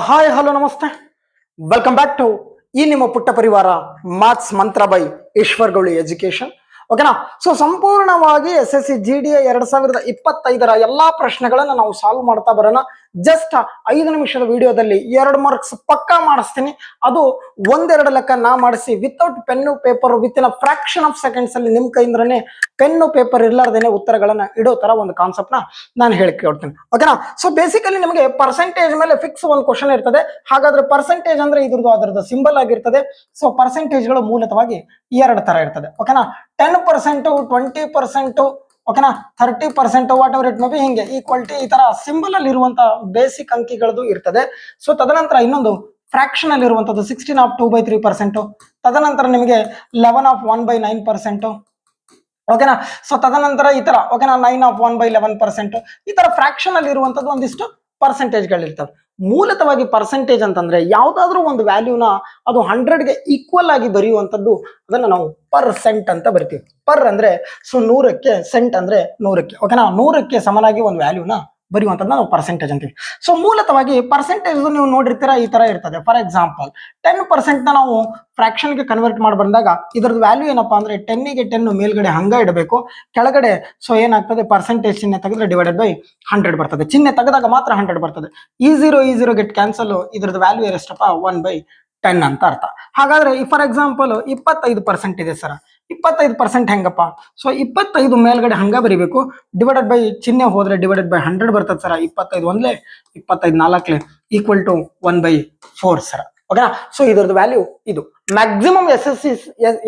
Hi hello ನಮಸ್ತೆ welcome back to ಈ ನಿಮ್ಮ ಪುಟ್ಟ ಪರಿವಾರ marks Mantra by Eshwar Gowli education ಓಕೆನಾ ಸೊ ಸಂಪೂರ್ಣವಾಗಿ S S C G D ಎರಡ್ ಸಾವಿರದ ಇಪ್ಪತ್ತೈದರ ಎಲ್ಲಾ ಪ್ರಶ್ನೆಗಳನ್ನ ನಾವು ಸಾಲ್ವ್ ಮಾಡ್ತಾ ಬರೋಣ. ಜಸ್ಟ್ ಐದು ನಿಮಿಷದ ವಿಡಿಯೋದಲ್ಲಿ ಎರಡು ಮಾರ್ಕ್ಸ್ ಪಕ್ಕಾ ಮಾಡಿಸ್ತೀನಿ. ಅದು ಒಂದೆರಡು ಲೆಕ್ಕ ನಾ ಮಾಡಿಸಿ without pen paper with in fraction of seconds ಅಲ್ಲಿ ನಿಮ್ ಕೈಯಿಂದನೇ ಪೆನ್ನು ಪೇಪರ್ ಇರ್ಲಾರ್ದೇನೆ ಉತ್ತರಗಳನ್ನ ಇಡೋ ತರ ಒಂದು ಕಾನ್ಸೆಪ್ಟ್ನ ನಾನು ಹೇಳ್ಕೊಡ್ತೀನಿ. ಓಕೆನಾ ಸೊ ಬೇಸಿಕಲಿ ನಿಮಗೆ ಪರ್ಸೆಂಟೇಜ್ ಮೇಲೆ ಫಿಕ್ಸ್ ಒಂದು ಕ್ವಶನ್ ಇರ್ತದೆ. ಹಾಗಾದ್ರೆ ಪರ್ಸೆಂಟೇಜ್ ಅಂದ್ರೆ ಇದ್ರದ್ದು ಅದರದ್ದು ಸಿಂಬಲ್ ಆಗಿರ್ತದೆ. ಸೊ ಪರ್ಸೆಂಟೇಜ್ಗಳು ಮೂಲತವಾಗಿ ಎರಡು ತರ ಇರ್ತದೆ. ಓಕೆನಾ ಟೆನ್ ಪರ್ಸೆಂಟು ಟ್ವೆಂಟಿ ಪರ್ಸೆಂಟು ಓಕೆನಾ? Thirty percent whatever it may be ಹಿಂಗೆ ಈಕ್ವಾಲಿಟಿ ಈ ತರ ಸಿಂಬಲ್ ಅಲ್ಲಿ ಇರುವಂತಹ ಬೇಸಿಕ್ ಅಂಕಿಗಳದ್ದು ಇರ್ತದೆ. ಸೊ ತದನಂತರ ಇನ್ನೊಂದು ಫ್ರಾಕ್ಷನ್ ಅಲ್ಲಿ ಇರುವಂತದ್ದು sixteen of two by three percent ತದನಂತರ ನಿಮಗೆ eleven of one by nine percent ಓಕೆನಾ? ಸೊ ತದನಂತರ ಈ ತರ, ಓಕೆನಾ? Nine of one by eleven percent ಈ ತರ ಫ್ರಾಕ್ಷನ್ ಅಲ್ಲಿ ಇರುವಂತದ್ದು ಒಂದಿಷ್ಟು ಪರ್ಸೆಂಟೇಜ್ಗಳಿರ್ತವೆ ಮೂಲತವಾಗಿ ಪರ್ಸೆಂಟೇಜ್ ಅಂತಂದ್ರೆ ಯಾವ್ದಾದ್ರು ಒಂದು ವ್ಯಾಲ್ಯೂನ ಅದು ಹಂಡ್ರೆಡ್ಗೆ ಈಕ್ವಲ್ ಆಗಿ ಬರೆಯುವಂಥದ್ದು ಅದನ್ನ ನಾವು ಪರ್ಸೆಂಟ್ ಅಂತ ಬರಿತೀವಿ. ಪರ್ ಅಂದ್ರೆ ಸೊ ನೂರಕ್ಕೆ ಸೆಂಟ್ ಅಂದ್ರೆ ನೂರಕ್ಕೆ. ಓಕೆನಾ ನೂರಕ್ಕೆ ಸಮನಾಗಿ ಒಂದು ವ್ಯಾಲ್ಯೂನ ಬರೆಯುವಂಥದ್ದು ನಾವು ಪರ್ಸೆಂಟೇಜ್ ಅಂತೀವಿ. ಸೊ ಮೂಲತವಾಗಿ ಪರ್ಸೆಂಟೇಜ್ ನೀವು ನೋಡಿರ್ತೀರಾ, ಈ ತರ ಇರ್ತದೆ. ಫಾರ್ ಎಕ್ಸಾಂಪಲ್ ಟೆನ್ ಪರ್ಸೆಂಟ್ನ ನಾವು ಫ್ರಾಕ್ಷನ್ಗೆ ಕನ್ವರ್ಟ್ ಮಾಡಿ ಬಂದಾಗ ಇದ್ರದ್ದು ವ್ಯಾಲ್ಯೂ ಏನಪ್ಪಾ ಅಂದ್ರೆ ಟೆನ್ನಿಗೆ ಟೆನ್ ಮೇಲ್ಗಡೆ ಹಂಗ ಇಡಬೇಕು. ಕೆಳಗಡೆ ಸೊ ಏನಾಗ್ತದೆ? ಪರ್ಸೆಂಟೇಜ್ ಚಿಹ್ನೆ ತೆಗೆದ್ರೆ ಡಿವೈಡೆಡ್ ಬೈ ಹಂಡ್ರೆಡ್ ಬರ್ತದೆ. ಚಿಹ್ನೆ ತೆಗೆದಾಗ ಮಾತ್ರ ಹಂಡ್ರೆಡ್ ಬರ್ತದೆ. ಈ ಜೀರೋ ಈ ಜೀರೋ ಗೆಟ್ ಕ್ಯಾನ್ಸಲ್ ಇದ್ರದ್ದು ವ್ಯಾಲ್ಯೂ ಎಷ್ಟಪ್ಪ? ಒನ್ ಬೈ ಟೆನ್ ಅಂತ ಅರ್ಥ. ಹಾಗಾದ್ರೆ ಫಾರ್ ಎಕ್ಸಾಂಪಲ್ ಇಪ್ಪತ್ತೈದು ಪರ್ಸೆಂಟ್ ಇದೆ ಸರ್. ಇಪ್ಪತ್ತೈದು ಪರ್ಸೆಂಟ್ ಹೆಂಗಪ್ಪ? ಸೊ ಇಪ್ಪತ್ತೈದು ಮೇಲ್ಗಡೆ ಹಂಗ ಬರಿಬೇಕು. ಡಿವೈಡೆಡ್ ಬೈ ಚಿಹ್ನೆ ಹೋದ್ರೆ ಡಿವೈಡೆಡ್ ಬೈ ಹಂಡ್ರೆಡ್ ಬರ್ತದೆ ಸರ. ಇಪ್ಪತ್ತೈದು ಒಂದ್ಲೆ, ಇಪ್ಪತ್ತೈದು ನಾಲ್ಕಲೆ equal to one by four sir. ಓಕೆನಾ ಸೊ ಇದ್ರದ್ದು ವ್ಯಾಲ್ಯೂ ಇದು. Maximum S S C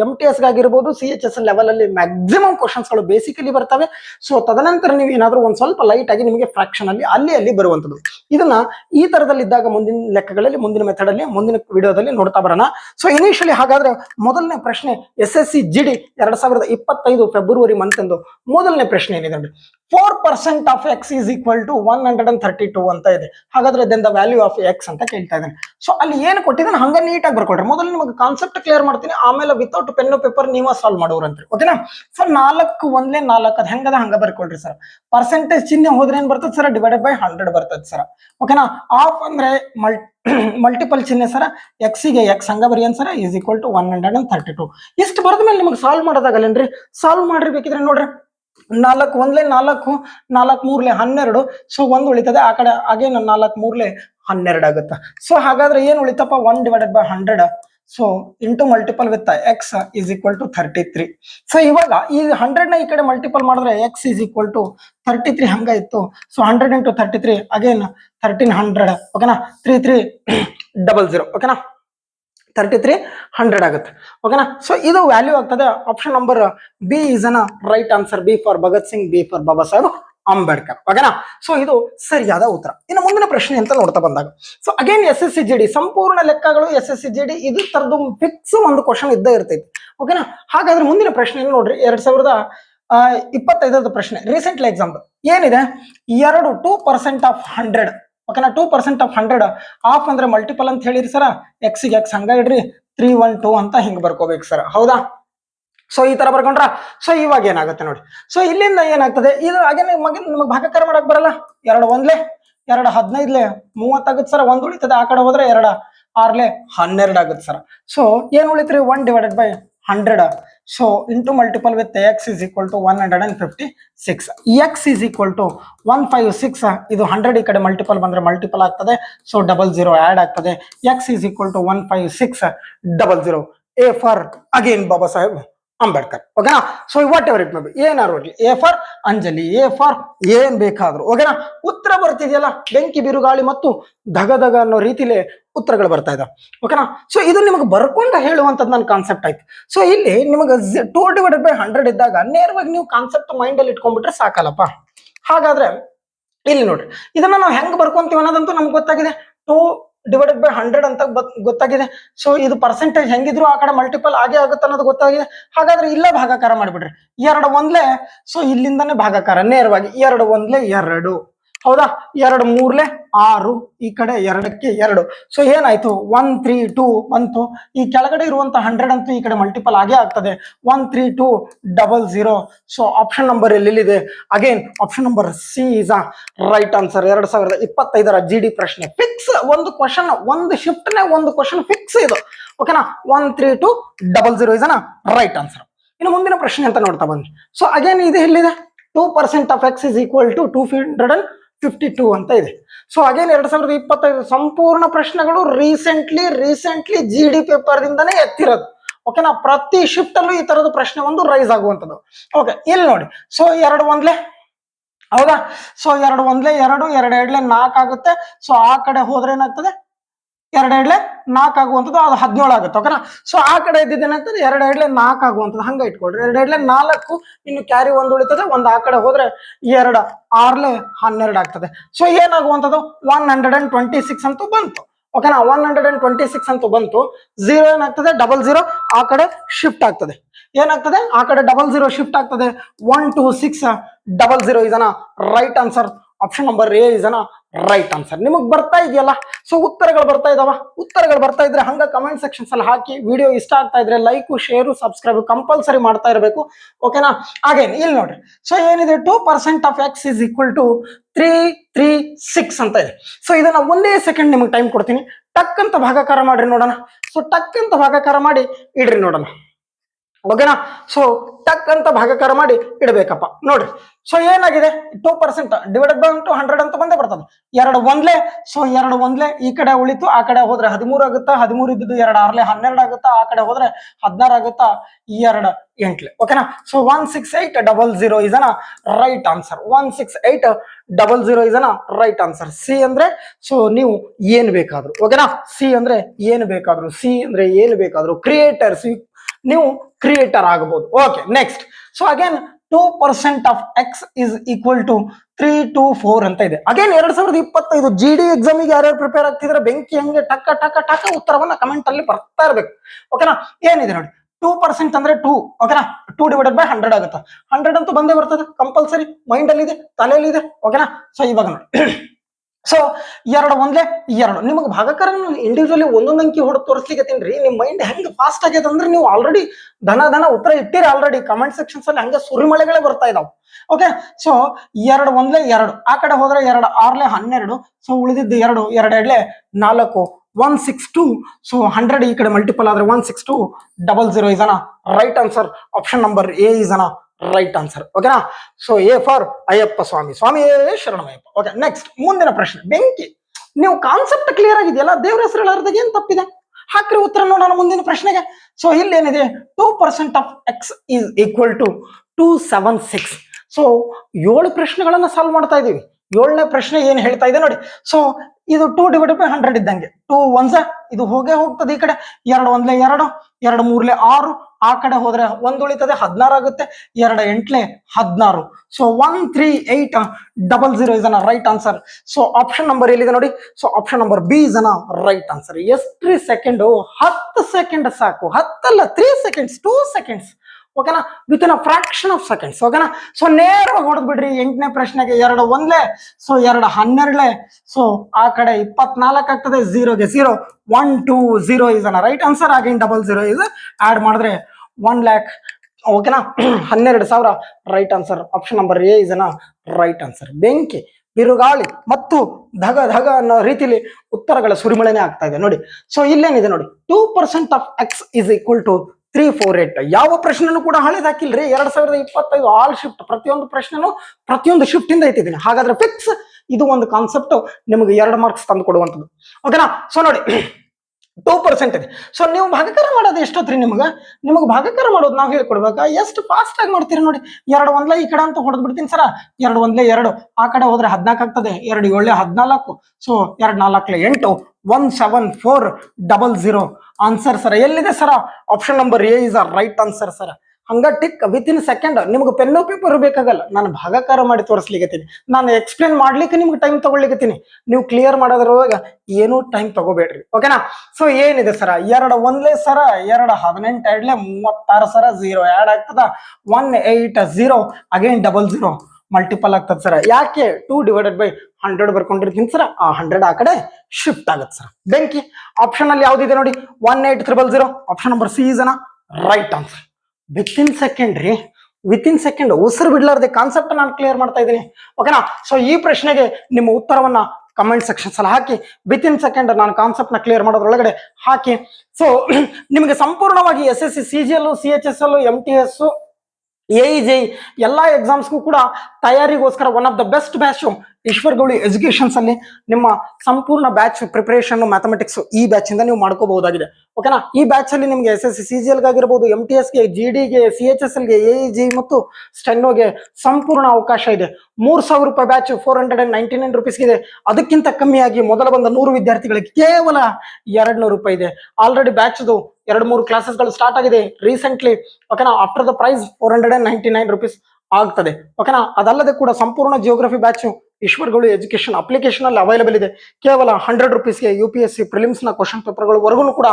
M T S ಆಗಿರ್ಬೋದು ಸಿ ಎಚ್ ಎಸ್ ಲೆವೆಲ್ ಅಲ್ಲಿ ಮ್ಯಾಕ್ಸಿಮಮ್ಗಳು ಬೇಸಿಕಲಿ ಬರ್ತವೆ. ಸೊ ತದನಂತರ ನೀವು ಏನಾದರೂ ಒಂದ್ ಸ್ವಲ್ಪ ಲೈಟ್ ಆಗಿ ನಿಮಗೆ ಫ್ರಾಕ್ಷನ್ ಅಲ್ಲಿ ಅಲ್ಲಿ ಅಲ್ಲಿ ಬರುವಂತದ್ದು. ಇದನ್ನ ಈ ತರದಲ್ಲಿ ಇದ್ದಾಗ ಮುಂದಿನ ಲೆಕ್ಕಗಳಲ್ಲಿ, ಮುಂದಿನ ಮೆಥಡ್ ಅಲ್ಲಿ, ಮುಂದಿನ ವಿಡಿಯೋದಲ್ಲಿ ನೋಡ್ತಾ ಬರೋಣ. ಸೊ ಇನಿಷಿಯಲಿ ಹಾಗಾದ್ರೆ ಮೊದಲನೇ ಪ್ರಶ್ನೆ S S C G D ಎರಡ್ ಸಾವಿರದ ಇಪ್ಪತ್ತೈದು ಫೆಬ್ರವರಿ ಮಂತ್ ಎಂದು. ಮೊದಲನೇ ಪ್ರಶ್ನೆ ಏನಿದೆ four percent of X is equal to one hundred and thirty two ಅಂತ ಇದೆ. ಹಾಗಾದ್ರೆ then the value of X ಅಂತ ಕೇಳ್ತಾ ಇದ್ದಾನೆ. ಸೊ ಅಲ್ಲಿ ಏನು ಕೊಟ್ಟಿದ್ದಾನೆ? ಹಂಗ ನೀಟಾಗಿ ಬರ್ಕೊಡ್ರಿ. ಮೊದಲು ನಿಮಗೆ ಕಾನ್ಸೆಪ್ಟ್ ಕ್ಲಿಯರ್ ಮಾಡ್ತೀನಿ. ಆಮೇಲೆ ವಿತೌಟ್ ಪೆನ್ ಪೇಪರ್ ನೀವ ಸಾಲ್ವ್ ಮಾಡೋರು ಅಂತ ಓಕೆನಾ ಸರ್ ನಾಲ್ಕು ಒಂದ್ಲೆ ನಾಲ್ಕು, ಅದು ಹೆಂಗದ ಹಂಗ ಬರ್ಕೊಳ್ರಿ ಸರ್ ಪರ್ಸೆಂಟೇಜ್ ಚಿಹ್ನೆ ಹೋದ್ರೆ ಏನ್ ಬರ್ತದೆ ಸರ್ ಡಿವೈಡೆಡ್ ಬೈ ಹಂಡ್ರೆಡ್ ಬರ್ತದೆ ಸರ್ ಓಕೆನಾ ಆಫ್ ಅಂದ್ರೆ ಮಲ್ ಮಲ್ಟಿಪಲ್ ಚಿಹ್ನೆ ಸರ ಎಕ್ಸಿಗೆ ಎಕ್ಸ್ ಹಂಗ ಬರೀ sir is equal to one hundred and thirty two ಇಷ್ಟು ಬರೆದ ಮೇಲೆ ನಿಮಗೆ ಸಾಲ್ವ್ ಮಾಡೋದಾಗಲ್ಲೇನ್ರಿ? ಸಾಲ್ವ್ ಮಾಡಿರ್ಬೇಕಿದ್ರೆ ನೋಡ್ರಿ. ನಾಲ್ಕು ಒಂದ್ಲೆ ನಾಲ್ಕು ನಾಲ್ಕು ಮೂರ್ಲೆ ಹನ್ನೆರಡು. ಸೊ ಒಂದ್ ಉಳಿತದೆ. ಆ ಕಡೆ ಹಾಗೆ ನಾಲ್ಕು ಮೂರ್ಲೆ ಹನ್ನೆರಡು ಆಗುತ್ತೆ? ಸೊ ಹಾಗಾದ್ರೆ ಏನ್ ಉಳಿತಪ್ಪ? One divided by hundred so into multiple with X is equal to thirty three so ಇವಾಗ ಈ ಹಂಡ್ರೆಡ್ನ ಈ ಕಡೆ ಮಲ್ಟಿಪಲ್ ಮಾಡಿದ್ರೆ X is equal to thirty three ಹಂಗ ಇತ್ತು. So hundred into thirty three again thirteen hundred ಓಕೆನಾ ತ್ರೀ ತ್ರೀ ಡಬಲ್ ಜೀರೋ ಓಕೆನಾ ತರ್ಟಿ ತ್ರೀ ಹಂಡ್ರೆಡ್ ಆಗುತ್ತೆ. ಓಕೆನಾ ಸೊ ಇದು ವ್ಯಾಲ್ಯೂ ಆಗ್ತದೆ. Option number B is an right answer B for Bhagat Singh B for Baba Saheb Ambedkar. ಓಕೆನಾ? So ಇದು ಸರಿಯಾದ ಉತ್ತರ. ಇನ್ನು ಮುಂದಿನ ಪ್ರಶ್ನೆ ಅಂತ ನೋಡ್ತಾ ಬಂದಾಗ so again S S C G D ಸಂಪೂರ್ಣ ಲೆಕ್ಕಗಳು S S C G D ಇದು ತರದ್ದು ಫಿಕ್ಸ್ ಒಂದು ಕ್ವಶನ್ ಇದ್ದೇ ಇರ್ತೈತಿ. ಓಕೆನಾ? ಹಾಗಾದ್ರೆ ಮುಂದಿನ ಪ್ರಶ್ನೆ ನೋಡ್ರಿ, ಎರಡ್ ಸಾವಿರದ ಇಪ್ಪತ್ತೈದರದ ಪ್ರಶ್ನೆ ರೀಸೆಂಟ್ಲಿ ಎಕ್ಸಾಂಪಲ್ ಏನಿದೆ? ಎರಡು ಟೂ ಪರ್ಸೆಂಟ್ ಆಫ್ ಹಂಡ್ರೆಡ್. ಓಕೆನಾ? Two percent of hundred, of ಅಂದ್ರೆ ಮಲ್ಟಿಪಲ್ ಅಂತ ಹೇಳಿರಿ ಸರ್. ಎಕ್ಸಿಗೆ ಎಕ್ಸ್ ಹಂಗ ಇಡ್ರಿ ತ್ರೀ ಒನ್ ಟೂ ಅಂತ ಹಿಂಗೆ ಬರ್ಕೋಬೇಕು ಸರ್. ಹೌದಾ? ಸೊ ಈ ತರ ಬರ್ಕೊಂಡ್ರ? ಸೊ ಇವಾಗ ಏನಾಗುತ್ತೆ ನೋಡಿ. ಸೊ ಇಲ್ಲಿಂದ ಏನಾಗ್ತದೆ? ಇದು ಹಾಗೆ ಮಗಿನ, ನಿಮಗೆ ಭಾಗಕಾರ ಮಾಡಕ್ ಬರಲ್ಲ. ಎರಡು ಒಂದ್ಲೆ, ಎರಡು ಹದಿನೈದ್ಲೆ ಮೂವತ್ತಾಗುತ್ತೆ ಸರ್. ಒಂದ್ ಉಳಿತದೆ. ಆ ಕಡೆ ಹೋದ್ರೆ ಎರಡ, ಆರ್ಲೆ, ಹನ್ನೆರಡು ಆಗುತ್ತೆ ಸರ್. ಸೊ ಏನ್ ಉಳಿತ್ರಿ? One divided by hundred so into multiple with x is equal to one hundred and fifty six x is equal to one five six ಇದು ಹಂಡ್ರೆಡ್ ಈ ಕಡೆ ಮಲ್ಟಿಪಲ್ ಬಂದ್ರೆ ಮಲ್ಟಿಪಲ್ ಆಗ್ತದೆ. ಸೊ ಡಬಲ್ ಜೀರೋ ಆಡ್ ಆಗ್ತದೆ. X is equal to one five six double zero A for again Baba Saheb Ambedkar ಓಕೆನಾ so whatever it may be ಏನಾರು A for Anjali A for ಏನ್ ಬೇಕಾದ್ರು ಓಕೆನಾ ಉತ್ತರ ಬರ್ತಿದೆಯಲ್ಲ, ಬೆಂಕಿ, ಬಿರುಗಾಳಿ ಮತ್ತು ಧಗ ಧಗ ಅನ್ನೋ ರೀತಿಲಿ ಉತ್ತರಗಳು ಬರ್ತಾ ಇದಾವೆ ಓಕೆನಾ ಸೊ ಇದು ನಿಮಗೆ ಬರ್ಕೊಂಡ ಹೇಳುವಂಥದ್ದು ನನ್ನ ಕಾನ್ಸೆಪ್ಟ್ ಆಯ್ತು. ಸೊ ಇಲ್ಲಿ ನಿಮಗೆ ಟೂ ಡಿವೈಡೆಡ್ ಬೈ ಹಂಡ್ರೆಡ್ ಇದ್ದಾಗ ನೇರವಾಗಿ ನೀವು ಕಾನ್ಸೆಪ್ಟ್ ಮೈಂಡ್ ಅಲ್ಲಿ ಇಟ್ಕೊಂಡ್ಬಿಟ್ರೆ ಸಾಕಲ್ಲಪ್ಪ. ಹಾಗಾದ್ರೆ, ಇಲ್ಲಿ ನೋಡ್ರಿ, ಇದನ್ನ ನಾವು ಹೆಂಗ್ ಬರ್ಕೊಂತೀವಿ ಅನ್ನೋದಂತೂ ನಮ್ಗೆ ಗೊತ್ತಾಗಿದೆ. ಟೂ ಡಿವೈಡೆಡ್ ಬೈ ಹಂಡ್ರೆಡ್ ಅಂತ ಗೊತ್ತಾಗಿದೆ. ಸೊ ಇದು ಪರ್ಸೆಂಟೇಜ್ ಹೆಂಗಿದ್ರು ಆ ಕಡೆ ಮಲ್ಟಿಪಲ್ ಆಗೇ ಆಗುತ್ತೆ ಅನ್ನೋದು ಗೊತ್ತಾಗಿದೆ. ಹಾಗಾದ್ರೆ ಇಲ್ಲೇ ಭಾಗಾಕಾರ ಮಾಡಿಬಿಡ್ರಿ. ಎರಡು ಒಂದ್ಲೆ ಸೊ ಇಲ್ಲಿಂದಾನೆ ಭಾಗಾಕಾರ. ನೇರವಾಗಿ ಎರಡು ಒಂದ್ಲೆ ಎರಡು. ಹೌದಾ? ಎರಡು, ಮೂರ್ಲೆ ಆರು, ಈ ಕಡೆ ಎರಡಕ್ಕೆ ಎರಡು. ಸೊ ಏನಾಯ್ತು? ಒನ್ ತ್ರೀ ಟೂ ಬಂತು. ಈ ಕೆಳಗಡೆ ಇರುವಂತ ಹಂಡ್ರೆಡ್ ಅಂತೂ ಈ ಕಡೆ ಮಲ್ಟಿಪಲ್ ಆಗೇ ಆಗ್ತದೆ. One three two double zero so option number ಎಲ್ಲಿದೆ again option number C is a right answer ಎರಡ್ ಸಾವಿರದ ಇಪ್ಪತ್ತೈದರ ಜಿ ಡಿ ಪ್ರಶ್ನೆ. ಫಿಕ್ಸ್ ಒಂದು ಕ್ವಶನ್ ಒಂದು ಶಿಫ್ಟ್ನೇ ಒಂದು ಕ್ವಶನ್ ಫಿಕ್ಸ್ ಇದು. ಓಕೆನಾ one three two double zero is right answer ಇನ್ನು ಮುಂದಿನ ಪ್ರಶ್ನೆ ಅಂತ ನೋಡ್ತಾ ಬನ್ನಿ. ಸೊ ಅಗೇನ್ ಇದು ಎಲ್ಲಿದೆ? Two percent of X is equal to two hundred and fifty two ಅಂತ ಇದೆ. ಸೊ ಅಗೇನ್ ಎರಡ್ ಸಾವಿರದ ಇಪ್ಪತ್ತೈದು ಸಂಪೂರ್ಣ ಪ್ರಶ್ನೆಗಳು ರೀಸೆಂಟ್ಲಿ ರೀಸೆಂಟ್ಲಿ ಜಿ ಡಿ ಪೇಪರ್ದಿಂದನೇ ಎತ್ತಿರೋದು. ಓಕೆನಾ ಪ್ರತಿ ಶಿಫ್ಟ್ ಅಲ್ಲೂ ಈ ತರದ ಪ್ರಶ್ನೆ ಒಂದು ರೈಸ್ ಆಗುವಂಥದ್ದು. ಓಕೆ ಇಲ್ಲಿ ನೋಡಿ. ಸೊ ಎರಡು ಒಂದ್ಲೆ? ಹೌದಾ? ಸೊ ಎರಡು ಒಂದ್ಲೆ ಎರಡು ಎರಡು ಎರಡ್ಲೆ ನಾಲ್ಕು ಆಗುತ್ತೆ. ಸೊ ಆ ಕಡೆ ಹೋದ್ರೆ ಏನಾಗ್ತದೆ? ಎರಡು ಎರಡ್ಲೆ ನಾಲ್ಕು ಆಗುವಂಥದ್ದು ಅದು ಹದಿನೇಳು ಆಗುತ್ತೆ ಓಕೆನಾ ಸೊ ಆ ಕಡೆ ಇದ್ದಿದ್ದು ಏನಾಗ್ತದೆ ಎರಡು ಎರಡ್ಲೆ ನಾಲ್ಕು ಆಗುವಂಥದ್ದು ಹಂಗೆ ಇಟ್ಕೊಳ್ರಿ. ಎರಡು ಎರಡ್ಲೆ ನಾಲ್ಕು, ಇನ್ನು ಕ್ಯಾರಿ ಒಂದು ಉಳಿತದೆ, ಒಂದು ಆ ಕಡೆ ಹೋದ್ರೆ ಎರಡು, ಆರ್ಲೆ ಹನ್ನೆರಡು ಆಗ್ತದೆ. So ಏನಾಗುವಂಥದ್ದು? One hundred and twenty six ಅಂತೂ ಬಂತು ಓಕೆನಾ one hundred and twenty six ಅಂತೂ ಬಂತು ಝೀರೋ ಏನಾಗ್ತದೆ? ಡಬಲ್ ಝೀರೋ ಆ ಕಡೆ ಶಿಫ್ಟ್ ಆಗ್ತದೆ. ಏನಾಗ್ತದೆ? ಆ ಕಡೆ ಡಬಲ್ ಝೀರೋ ಶಿಫ್ಟ್ ಆಗ್ತದೆ. One two six double zero ಇದನ್ನ right answer option number A ಇದನ್ನ ರೈಟ್ ಆನ್ಸರ್ ನಿಮಗ್ ಬರ್ತಾ ಇದೆಯಲ್ಲ? ಸೊ ಉತ್ತರಗಳು ಬರ್ತಾ ಇದಾವ? ಉತ್ತರಗಳು ಬರ್ತಾ ಇದ್ರೆ ಹಂಗ ಕಮೆಂಟ್ ಸೆಕ್ಷನ್ಸ್ ಅಲ್ಲಿ ಹಾಕಿ ವಿಡಿಯೋ ಇಷ್ಟ ಆಗ್ತಾ ಇದ್ರೆ ಲೈಕ್ ಶೇರು ಸಬ್ಸ್ಕ್ರೈಬ್ ಕಂಪಲ್ಸರಿ ಮಾಡ್ತಾ ಇರಬೇಕು. ಓಕೆನಾ ಹಾಗೇನ್ ಇಲ್ಲಿ ನೋಡ್ರಿ. ಸೊ ಏನಿದೆ? Two percent of X is equal to three three six ಅಂತ ಇದೆ. ಸೊ ಇದನ್ನ ಒಂದೇ ಸೆಕೆಂಡ್ ನಿಮಗೆ ಟೈಮ್ ಕೊಡ್ತೀನಿ. ಟಕ್ ಅಂತ ಭಾಗಾಕಾರ ಮಾಡ್ರಿ ನೋಡೋಣ. ಸೊ ಟಕ್ ಅಂತ ಭಾಗಾಕಾರ ಮಾಡಿ ಇಡ್ರಿ ನೋಡೋಣ. ಓಕೆನಾ? ಸೊ ಟಕ್ ಅಂತ ಭಾಗಾಕಾರ ಮಾಡಿ ಇಡಬೇಕಪ್ಪ. ನೋಡ್ರಿ ಸೊ ಏನಾಗಿದೆ? Two percent divided by two hundred ಅಂತ ಬಂದೇ ಬರ್ತದೆ. ಎರಡು ಒಂದ್ಲೆ ಸೊ ಎರಡು ಒಂದ್ಲೆ ಈ ಕಡೆ ಉಳಿತು, ಆ ಕಡೆ ಹೋದ್ರೆ ಹದಿಮೂರು ಆಗುತ್ತಾ? ಹದಿಮೂರು ಇದ್ದಿದ್ದು ಎರಡು, ಆರ್ಲೆ ಹನ್ನೆರಡು ಆಗುತ್ತಾ? ಆ ಕಡೆ ಹೋದ್ರೆ ಹದಿನಾರು ಆಗುತ್ತಾ? ಎರಡು, ಎಂಟ್ಲೆ. ಓಕೆನಾ? So one six eight double zero an right answer one six eight double zero an right answer C ಅಂದ್ರೆ ಸೊ ನೀವು ಏನ್ ಬೇಕಾದ್ರು. ಓಕೆನಾ? ಸಿ ಅಂದ್ರೆ ಏನ್ ಬೇಕಾದ್ರು? ಸಿ ಅಂದ್ರೆ ಏನ್ ಬೇಕಾದ್ರು? ಕ್ರಿಯೇಟರ್ಸ್ ನೀವು ಕ್ರಿಯೇಟರ್ ಆಗಬಹುದು okay next so again two percent of X is equal to three two four ಅಂತ ಇದೆ. ಅಗೇನ್ ಎರಡ್ ಸಾವಿರದ ಇಪ್ಪತ್ತೈದು ಜಿ ಡಿ ಎಕ್ಸಾಮಿಗೆ ಯಾರ್ಯಾರು ಪ್ರಿಪೇರ್ ಆಗ್ತಿದ್ರೆ? ಬೆಂಕಿ ಹೆಂಗೆ ಟಕ ಟಕ ಟಕ ಉತ್ತರವನ್ನ ಕಮೆಂಟ್ ಅಲ್ಲಿ ಬರ್ತಾ ಇರ್ಬೇಕು. ಓಕೆನಾ ಏನಿದೆ ನೋಡಿ? ಟೂ ಪರ್ಸೆಂಟ್ ಅಂದ್ರೆ ಟೂ ಓಕೆನಾ ಟೂ ಡಿವೈಡೆಡ್ ಬೈ ಹಂಡ್ರೆಡ್ ಆಗುತ್ತೆ? ಹಂಡ್ರೆಡ್ ಅಂತೂ ಬಂದೇ ಬರ್ತದೆ. ಕಂಪಲ್ಸರಿ ಮೈಂಡ್ ಅಲ್ಲಿ ಇದೆ ತಲೆಯಲ್ಲಿ ಇದೆ ಓಕೆನಾ ಸೊ ಇವಾಗ ನೋಡಿ. ಸೊ ಎರಡು ಒಂದ್ಲೆ ಎರಡು. ನಿಮಗೆ ಭಾಗಕಾರ ಇಂಡಿವಿಜುವಲಿ ಒಂದೊಂದು ಅಂಕಿ ಹೊಡೆದು ತೋರಿಸ್ಲಿಕ್ಕೆ ನಿಮ್ಮ ಮೈಂಡ್ ಹೆಂಗ್ ಫಾಸ್ಟ್ ಆಗ್ಯದ ಅಂದ್ರೆ ನೀವು ಆಲ್ರೆಡಿ ಧನ ಧನ ಉತ್ತರ ಇಟ್ಟಿರಿ ಆಲ್ರೆಡಿ ಕಮೆಂಟ್ ಸೆಕ್ಷನ್ಸ್ ಅಲ್ಲಿ ಹಂಗೆ ಸುರಿಮಳೆಗಳೇ ಬರ್ತಾ ಇದಾವೆ. ಓಕೆ ಸೊ ಎರಡು ಒಂದ್ಲೆ ಎರಡು. ಆ ಕಡೆ ಹೋದ್ರೆ ಎರಡು, ಆರ್ಲೆ ಹನ್ನೆರಡು. ಸೊ ಉಳಿದಿದ್ದು ಎರಡು ಎರಡು ಎರಡ್ಲೆ ನಾಲ್ಕು. One six two so hundred ಈ ಕಡೆ ಮಲ್ಟಿಪಲ್ ಆದ್ರೆ one six two double zero is an right answer option number A is an right answer ಓಕೆನಾ so A for Ayyappa Swami Swami ಶರಣಮಯ್ಯಪ್ಪ. ಓಕೆ ನೆಕ್ಸ್ಟ್ ಮುಂದಿನ ಪ್ರಶ್ನೆ. ಬೆಂಕಿ. ನೀವು ಕಾನ್ಸೆಪ್ಟ್ ಕ್ಲಿಯರ್ ಆಗಿದೆಯಲ್ಲ? ದೇವ್ರ ಹೆಸರು ಏನ್ ತಪ್ಪಿದೆ? ಹಾಕ್ರಿ ಉತ್ತರ ನೋಡೋಣ ಮುಂದಿನ ಪ್ರಶ್ನೆಗೆ. ಸೊ ಇಲ್ಲಿ ಏನಿದೆ two percent of X is equal to two seven six so ಏಳು ಪ್ರಶ್ನೆಗಳನ್ನ ಸಾಲ್ವ್ ಮಾಡ್ತಾ ಇದೀವಿ ಏಳನೇ ಪ್ರಶ್ನೆ ಏನ್ ಹೇಳ್ತಾ ಇದೆ ನೋಡಿ. ಸೊ ಇದು ಟೂ ಡಿವೈಡ್ ಬೈ ಹಂಡ್ರೆಡ್ ಇದ್ದಂಗೆ. ಟೂ ಒನ್ಸ ಇದು ಹೋಗೇ ಹೋಗ್ತದೆ ಈ ಕಡೆ. ಎರಡು ಒಂದ್ಲೆ ಎರಡು ಎರಡು ಮೂರ್ಲೆ ಆರು ಆ ಕಡೆ ಹೋದ್ರೆ ಒಂದು ಉಳಿತದೆ, ಹದಿನಾರು ಆಗುತ್ತೆ, ಎರಡು ಎಂಟ್ಲೆ ಹದಿನಾರು. So one three eight double zero is an right answer so option number ಎಲ್ಲಿದೆ ನೋಡಿ? So option number B is an right answer ಎಷ್ಟ್ರಿ ಸೆಕೆಂಡು ಹತ್ತು ಸೆಕೆಂಡ್ ಸಾಕು. ಹತ್ತಲ್ಲ ತ್ರೀ ಸೆಕೆಂಡ್ಸ್ ಟೂ ಸೆಕೆಂಡ್ಸ್ ಓಕೆನಾ? Within a fraction of seconds ಓಕೆನಾ? So ನೇರವಾಗಿ ಹೊಡೆದು ಬಿಡ್ರಿ. ಎಂಟನೇ ಪ್ರಶ್ನೆಗೆ ಎರಡು ಒಂದ್ಲೆ ಸೊ ಎರಡು ಹನ್ನೆರಡ್ಲೆ. ಸೊ ಆ ಕಡೆ ಇಪ್ಪತ್ನಾಲ್ಕು ಆಗ್ತದೆ, ಝೀರೋಗೆ zero. One two zero is an right answer again double zero is add ಮಾಡಿದ್ರೆ ಒನ್ ಲ್ಯಾಕ್ ಓಕೆನಾ? ಹನ್ನೆರಡು ಸಾವಿರ right answer option number A is an right answer ಬೆಂಕಿ, ಬಿರುಗಾಳಿ ಮತ್ತು ಧಗ ಧಗ ಅನ್ನೋ ರೀತಿಲಿ ಉತ್ತರಗಳ ಸುರಿಮಳೆನೇ ಆಗ್ತಾ ಇದೆ. ನೋಡಿ ಸೊ ಇಲ್ಲೇನಿದೆ ನೋಡಿ two percent of X is equal to three four eight ಯಾವ ಪ್ರಶ್ನೆನೂ ಕೂಡ ಹಳೇದ್ ಹಾಕಿಲ್ರಿ ಎರಡ್ ಸಾವಿರದ ಇಪ್ಪತ್ತೈದು ಆಲ್ ಶಿಫ್ಟ್ ಪ್ರತಿಯೊಂದು ಪ್ರಶ್ನೆನೂ ಪ್ರತಿಯೊಂದು ಶಿಫ್ಟ್ ಇಂದ ಐತಿದ್ದೀನಿ ಹಾಗಾದ್ರೆ ಫಿಕ್ಸ್ ಇದು ಒಂದು ಕಾನ್ಸೆಪ್ಟ್ ನಿಮಗೆ ಎರಡು ಮಾರ್ಕ್ಸ್ ತಂದು ಕೊಡುವಂಥದ್ದು. ಓಕೆನಾ ಸೊ ನೋಡಿ ಟೂ ಪರ್ಸೆಂಟ್ ಇದೆ. ಸೊ ನೀವು ಭಾಗಕಾರ ಮಾಡೋದು ಎಷ್ಟೊತ್ರಿ ನಿಮ್ಗೆ? ನಿಮಗೆ ಭಾಗಕಾರ ಮಾಡೋದು ನಾವು ಹೇಳ್ಕೊಡ್ಬೇಕಾ? ಎಷ್ಟು ಫಾಸ್ಟ್ ಆಗಿ ಮಾಡ್ತೀರಿ ನೋಡಿ. ಎರಡು ಒಂದ್ಲೆ ಈ ಕಡೆ ಅಂತ ಹೊಡೆದ್ ಬಿಡ್ತೀನಿ ಸರ. ಎರಡು ಒಂದ್ಲೆ ಎರಡು. ಆ ಕಡೆ ಹೋದ್ರೆ ಹದಿನಾಲ್ಕು ಆಗ್ತದೆ. ಎರಡು ಏಳೆ ಹದಿನಾಲ್ಕು. ಸೊ ಎರಡು ನಾಲ್ಕಲೆ ಎಂಟು. One seven four double zero answer sir ಎಲ್ಲಿದೆ sir option number A is a right answer sir ಹಂಗ ಟಿಕ್ ವಿತ್ ಇನ್ ಸೆಕೆಂಡ್ ನಿಮ್ಗೆ ಪೆನ್ನು ಪೇಪರ್ ಬೇಕಾಗಲ್ಲ ನಾನು ಭಾಗಾಕಾರ ಮಾಡಿ ತೋರಿಸ್ಲಿಕ್ಕೆ ನಾನು ಎಕ್ಸ್ಪ್ಲೇನ್ ಮಾಡ್ಲಿಕ್ಕೆ ನಿಮ್ಗೆ ಟೈಮ್ ತಗೊಳ್ಲಿಕ್ಕತ್ತೀನಿ ನೀವು ಕ್ಲಿಯರ್ ಮಾಡೋದ್ರೊಳಗ ಏನೂ ಟೈಮ್ ತಗೋಬೇಡ್ರಿ. ಓಕೆನಾ ಸೊ ಏನಿದೆ ಸರ ಎರಡು ಒಂದ್ಲೇ ಸರ ಎರಡು ಹದಿನೆಂಟು, ಎರಡ್ಲೆ, ಮೂವತ್ತಾರು ಸರ ಜೀರೋ ಆ್ಯಡ್ ಆಗ್ತದ? One eight zero again double zero multiple ಆಗ್ತದೆ ಸರ್ ಯಾಕೆ ಟೂ ಡಿವೈಡೆಡ್ ಬೈ ಹಂಡ್ರೆಡ್ ಬರ್ಕೊಂಡಿರ್ತೀನಿ ಸರ್ ಆ ಹಂಡ್ರೆಡ್ ಆ ಕಡೆ ಶಿಫ್ಟ್ ಆಗುತ್ತೆ ಸರ್ ಬೆಂಕಿ ಆಪ್ಷನ್ ಅಲ್ಲಿ ಯಾವ್ದಿದೆ ನೋಡಿ? One eight triple zero option number C is right answer within second ರೀ ವಿತ್ ಇನ್ ಸೆಕೆಂಡ್ ಉಸಿರು ಬಿಡ್ಲಾರ್ದೆ ಕಾನ್ಸೆಪ್ಟ್ ನಾನು ಕ್ಲಿಯರ್ ಮಾಡ್ತಾ ಇದ್ದೀನಿ. ಓಕೆನಾ ಸೊ ಈ ಪ್ರಶ್ನೆಗೆ ನಿಮ್ಮ ಉತ್ತರವನ್ನ ಕಮೆಂಟ್ ಸೆಕ್ಷನ್ಸ್ ಅಲ್ಲಿ ಹಾಕಿ ವಿತ್ ಇನ್ ಸೆಕೆಂಡ್ ನಾನು ಕಾನ್ಸೆಪ್ಟ್ನ ಕ್ಲಿಯರ್ ಮಾಡೋದ್ರೊಳಗಡೆ ಹಾಕಿ. ಸೊ ನಿಮಗೆ ಸಂಪೂರ್ಣವಾಗಿ S S C C G L C H S L M T S A J ಎಲ್ಲ ಎಕ್ಸಾಮ್ಸ್ಗೂ ಕೂಡ ತಯಾರಿಗೋಸ್ಕರ one of the best batch Ishwar Gowli educations ಅಲ್ಲಿ ನಿಮ್ಮ ಸಂಪೂರ್ಣ ಬ್ಯಾಚ್ ಪ್ರಿಪರೇಷನ್ ಮ್ಯಾಥಮೆಟಿಕ್ಸ್ ಈ ಬ್ಯಾಚ್ ಇಂದ ನೀವು ಮಾಡ್ಕೋಬಹುದಾಗಿದೆ. ಓಕೆನಾ ಈ ಬ್ಯಾಚ್ ಅಲ್ಲಿ ನಿಮಗೆ S S C C G ಎಲ್ಗಾಗಿರ್ಬೋದು M T ಎಸ್ಗೆ ಜಿ ಡಿಗೆ ಸಿ ಎಚ್ ಎಸ್ ಎಲ್ಗೆ ಎ ಜಿ ಮತ್ತು ಸ್ಟೆನ್ನೋಗೆ ಸಂಪೂರ್ಣ ಅವಕಾಶ ಇದೆ. ಮೂರ್ ಸಾವಿರ ರೂಪಾಯಿ batch four hundred and ninety nine rupees ಇದೆ ಅದಕ್ಕಿಂತ ಕಮ್ಮಿಯಾಗಿ ಮೊದಲ ಬಂದ ನೂರು ವಿದ್ಯಾರ್ಥಿಗಳಿಗೆ ಕೇವಲ ಎರಡ್ ನೂರು ರೂಪಾಯಿ ಇದೆ. ಆಲ್ರೆಡಿ ಬ್ಯಾಚ್ದು ಎರಡು ಮೂರು ಕ್ಲಾಸಸ್ಗಳು ಸ್ಟಾರ್ಟ್ ಆಗಿದೆ. ರೀಸೆಂಟ್ಲಿ ಓಕೆನಾ after the price four hundred and ninety nine rupees ಆಗ್ತದೆ. ಓಕೆನಾ ಅದಲ್ಲದೆ ಕೂಡ ಸಂಪೂರ್ಣ ಜಿಯೋಗ್ರಫಿ ಬ್ಯಾಚ್ ಈಶ್ವರ್ಗಳು ಎಜುಕೇಶನ್ ಅಪ್ಲಿಕೇಶನ್ ಅಲ್ಲಿ ಅವೈಲೇಬಲ್ ಇದೆ. ಕೇವಲ ಹಂಡ್ರೆಡ್ ರುಪೀಸ್ಗೆ ಯು ಪಿ ಎಸ್ ಸಿ ಪ್ರಿಲಿಮ್ಸ್ನ ಕ್ವಶನ್ ಪೇಪರ್ಗಳವರೆಗೂ ಕೂಡ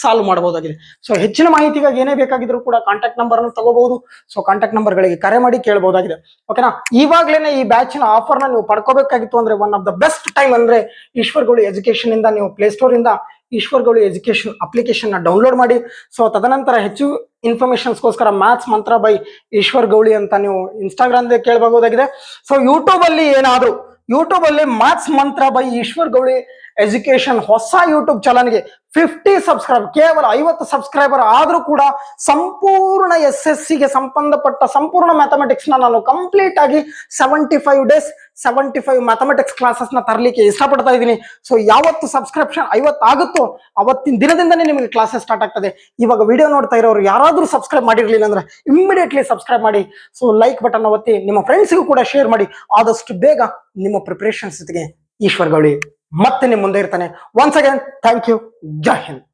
ಸಾಲ್ವ್ ಮಾಡಬಹುದಾಗಿದೆ. ಸೊ ಹೆಚ್ಚಿನ ಮಾಹಿತಿಗಾಗಿ ಏನೇ ಬೇಕಾಗಿದ್ರು ಕೂಡ ಕಾಂಟ್ಯಾಕ್ಟ್ ನಂಬರ್ ಅನ್ನು ತಗೋಬಹುದು. ಸೊ ಕಾಂಟ್ಯಾಕ್ಟ್ ನಂಬರ್ಗಳಿಗೆ ಕರೆ ಮಾಡಿ ಕೇಳಬಹುದಾಗಿದೆ. ಓಕೆನಾ ಇವಾಗ್ಲೇನೆ ಈ ಬ್ಯಾಚ್ನ ಆಫರ್ನ ನೀವು ಪಡ್ಕೋಬೇಕಾಗಿತ್ತು ಅಂದ್ರೆ one of the best time ಅಂದ್ರೆ ಈಶ್ವರ್ಗಳು ಎಜುಕೇಶನ್ ಇಂದ ನೀವು ಪ್ಲೇಸ್ಟೋರ್ ಇಂದ ಈಶ್ವರ್ಗಳು ಎಜುಕೇಶನ್ ಅಪ್ಲಿಕೇಶನ್ ಡೌನ್ಲೋಡ್ ಮಾಡಿ. ಸೊ ತದನಂತರ ಹೆಚ್ಚು ಇನ್ಫಾರ್ಮೇಶನ್ಸ್ಗೋಸ್ಕರ ಮ್ಯಾಥ್ಸ್ ಮಂತ್ರ ಬೈ ಈಶ್ವರ್ ಗೌಳಿ ಅಂತ ನೀವು ಇನ್ಸ್ಟಾಗ್ರಾಮ್ ಕೇಳಬಹುದಾಗಿದೆ ಸೊ ಯೂಟ್ಯೂಬಲ್ಲಿ ಏನಾದ್ರು ಯೂಟ್ಯೂಬ್ ಅಲ್ಲಿ maths Mantra by Eshwar Gowli education ಹೊಸ ಯೂಟ್ಯೂಬ್ ಚಾನಲ್ಗೆ ಫಿಫ್ಟಿ ಸಬ್ಸ್ಕ್ರೈಬ್ ಕೇವಲ ಐವತ್ತು ಸಬ್ಸ್ಕ್ರೈಬರ್ ಆದರೂ ಕೂಡ ಸಂಪೂರ್ಣ ಎಸ್ ಎಸ್ ಸಿಗೆ ಸಂಬಂಧಪಟ್ಟ ಸಂಪೂರ್ಣ ಮ್ಯಾಥಮೆಟಿಕ್ಸ್ನ ನಾನು ಕಂಪ್ಲೀಟ್ ಆಗಿ seventy five days seventy five mathematics ಕ್ಲಾಸಸ್ನ ತರಲಿಕ್ಕೆ ಇಷ್ಟಪಡ್ತಾ ಇದ್ದೀನಿ. ಸೊ ಯಾವತ್ತು ಸಬ್ಸ್ಕ್ರಿಪ್ಷನ್ ಐವತ್ತು ಆಗುತ್ತೋ ಅವತ್ತಿನ ದಿನದಿಂದನೇ ನಿಮಗೆ ಕ್ಲಾಸಸ್ ಸ್ಟಾರ್ಟ್ ಆಗ್ತದೆ. ಇವಾಗ ವಿಡಿಯೋ ನೋಡ್ತಾ ಇರೋರು ಯಾರಾದರೂ ಸಬ್ಸ್ಕ್ರೈಬ್ ಮಾಡಿರಲಿಲ್ಲ ಅಂದ್ರೆ ಇಮಿಡಿಯೇಟ್ಲಿ ಸಬ್ಸ್ಕ್ರೈಬ್ ಮಾಡಿ. ಸೊ ಲೈಕ್ ಬಟನ್ ಒತ್ತಿ ನಿಮ್ಮ ಫ್ರೆಂಡ್ಸ್ಗೂ ಕೂಡ ಶೇರ್ ಮಾಡಿ. ಆದಷ್ಟು ಬೇಗ ನಿಮ್ಮ ಪ್ರಿಪ್ರೇಷನ್ಸ್ ಜೊತೆಗೆ ಈಶ್ವರ್ ಗೌಳಿ ಮತ್ತೆ ನಿಮ್ಮ ಮುಂದೆ ಇರ್ತಾನೆ. Once again thank you Jai Hind